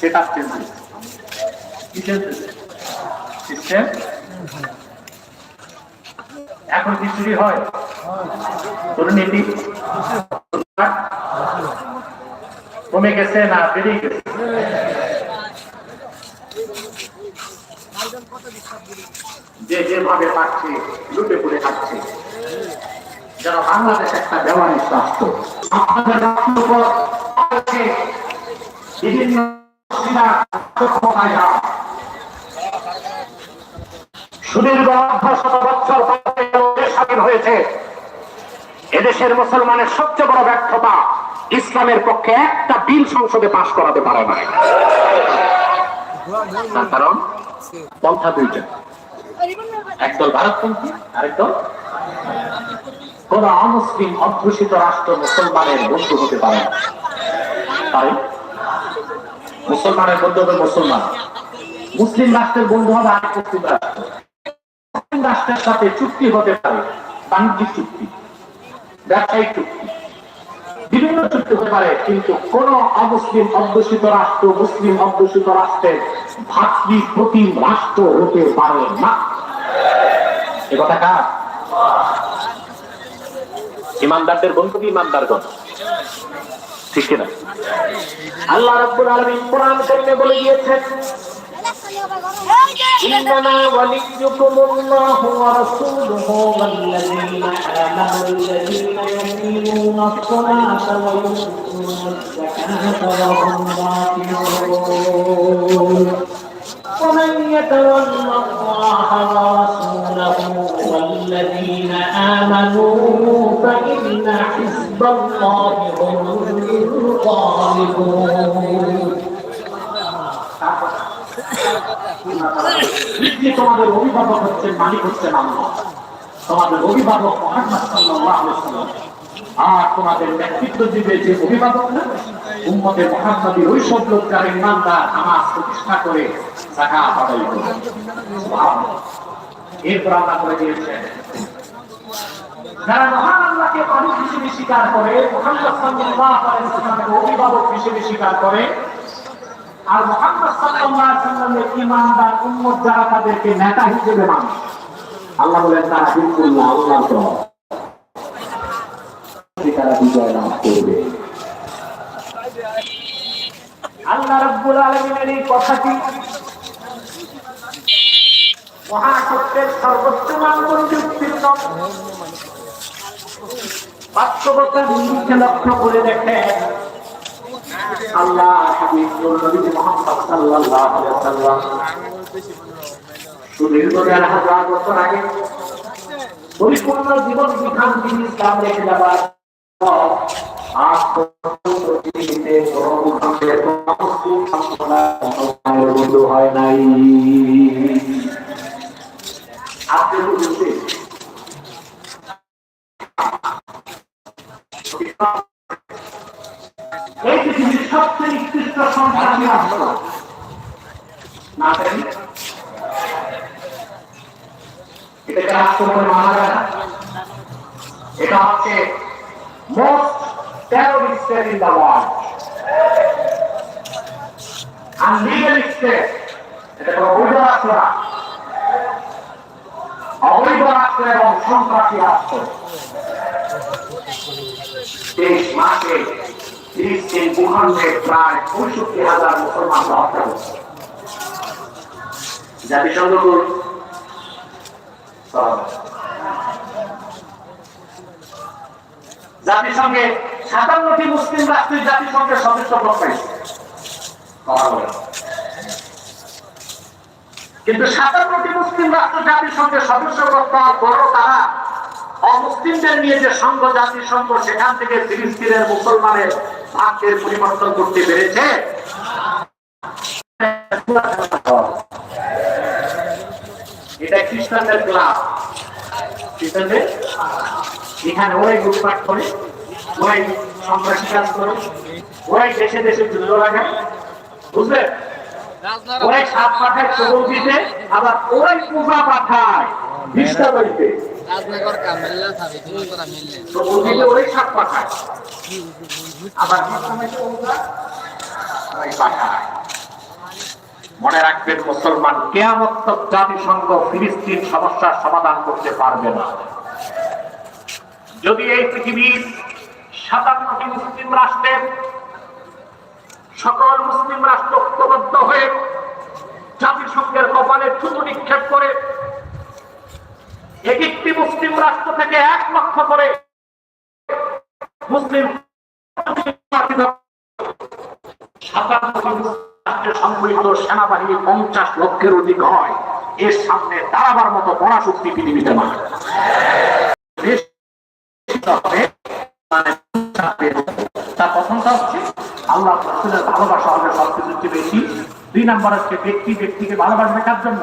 সেটা সিস্টেম এখন কি হয়? দুর্নীতি কমে গেছে না বেড়ে গেছে? যে যেভাবে পাচ্ছে, লুটে পুড়ে খাচ্ছে। যেন বাংলাদেশ একটা দেওয়ানি রাষ্ট্র আছে। বিভিন্ন হয়েছে। এদেশের মুসলমানের সবচেয়ে বড় ব্যর্থতা, ইসলামের পক্ষে একটা বিল সংসদে পাশ করাতে পারে না কারণ, পন্থা দুইটা। একদল ভারতপন্থী, আরেকদল কোন অমুসলিম অধ্যুষিত রাষ্ট্র মুসলমানের বন্ধু হতে পারে না। পারে মুসলমানের বন্ধু হবে মুসলমান, মুসলিম রাষ্ট্রের বন্ধু হবে আরেক মুসলিম রাষ্ট্র। মুসলিম রাষ্ট্রের সাথে চুক্তি হতে পারে বাণিজ্যিক চুক্তি, ব্যবসায়িক চুক্তি, বিভিন্ন চুক্তি হতে পারে, কিন্তু কোন অমুসলিম অধ্যুষিত রাষ্ট্র, মুসলিম অধ্যুষিত রাষ্ট্রের ভাতৃ প্রতিম রাষ্ট্র হতে পারে না। এ কথা কার? ইমানদারদের বন্ধু কি ইমানদারগণ? ঠিক কিনা আল্লাহ রাব্বুল আলামিন কোরআন কারিমে বলে দিয়েছেন إنما وليكم الله ورسوله والذين آمنوا الذين يقيمون الصلاة ويؤتون الزكاة وهم راكعون ومن يتول তোমাদের অভিভাবক হচ্ছেন মালিক হচ্ছেন তোমাদের অভিভাবক আর তোমাদের নেতৃত্ব দিবে যে অভিভাবক না, উম্মতে ওই সব লোক যারা ইমানদার নামাজ প্রতিষ্ঠা করে জাকাত আদায় করে। এরপর আল্লাহ করে দিয়েছেন যারা মহান আল্লাহকে মানুষ হিসেবে স্বীকার করে, মোহাম্মদ সাল্লাল্লাহু আলাইহি ওয়াসাল্লামকে অভিভাবক হিসেবে স্বীকার করে, আর মোহাম্মদ সাল্লাল্লাহু আলাইহি ওয়াসাল্লামের ঈমানদার উম্মত যারা তাদেরকে নেতা হিসেবে মানে। আল্লাহ বলেন, তারা বিলকুল না আল্লাহ তো তারা এই কথাটি মহাসত্যের সর্বোচ্চ মানদণ্ড উত্তীর্ণ। বাস্তবতার নিরিখে লক্ষ্য করে দেখেন। আল্লাহ সুদীর্ঘ জীবন বিধান তিনি ইসলাম রেখে পর আজ সন্তানই রাষ্ট্র না জানি এটাকে রাষ্ট্র বলে মানা যায় না এটা হচ্ছে most terrorist state in the world unlegal state এটা কোনো বৈধ রাষ্ট্র না অবৈধ রাষ্ট্র এবং সন্ত্রাসী রাষ্ট্র তেইশ মাসে ভূখণ্ডে প্রায় পঁয়ষট্টি হাজার মুসলমানকে জাতিসংঘ জাতিসংঘে সাতান্নটি মুসলিম রাষ্ট্রের জাতিসংঘের সদস্য পদ কিন্তু সাতান্নটি মুসলিম রাষ্ট্র জাতিসংঘের সদস্য পদ পাওয়ার পরও তারা অমুসলিমদের নিয়ে যে সংঘ জাতিসংঘ, সেখান থেকে ফিলিস্তিনের মুসলমানের ভাগ্যের পরিবর্তন করতে পেরেছে। এটা খ্রিস্টানদের ক্লাব। খ্রিস্টানদের? এখানে ওরাই লুটপাট করে ওরাই সন্ত্রাসী কাজ করে ওরাই দেশে দেশে যুদ্ধ লাগায়। বুঝলেন ওরাই সাপ পাঠায় আবার ওরাই পূজা পাঠায়। বাড়িতে। মনে রাখবেন, মুসলমান কেয়ামত তক জাতিসংঘ ফিলিস্তিন সমস্যার সমাধান করতে পারবে না। যদি এই পৃথিবীর সাতান্নটি মুসলিম রাষ্ট্রের সকল মুসলিম রাষ্ট্র ঐক্যবদ্ধ হয়ে জাতিসংঘের কপালে থুতু নিক্ষেপ করে একটি মুসলিম রাষ্ট্র থেকে এক লক্ষ করে মুসলিম সম্মিলিত সেনাবাহিনী পঞ্চাশ লক্ষের অধিক হয়। এর সামনে দাঁড়াবার মতো পৃথিবীতে না তার প্রথমটা হচ্ছে আল্লাহ ভালোবাসা হবে সবকিছুর চেয়ে বেশি। দুই নাম্বার হচ্ছে ব্যক্তি ব্যক্তিকে ভালোবাসবে কার জন্য।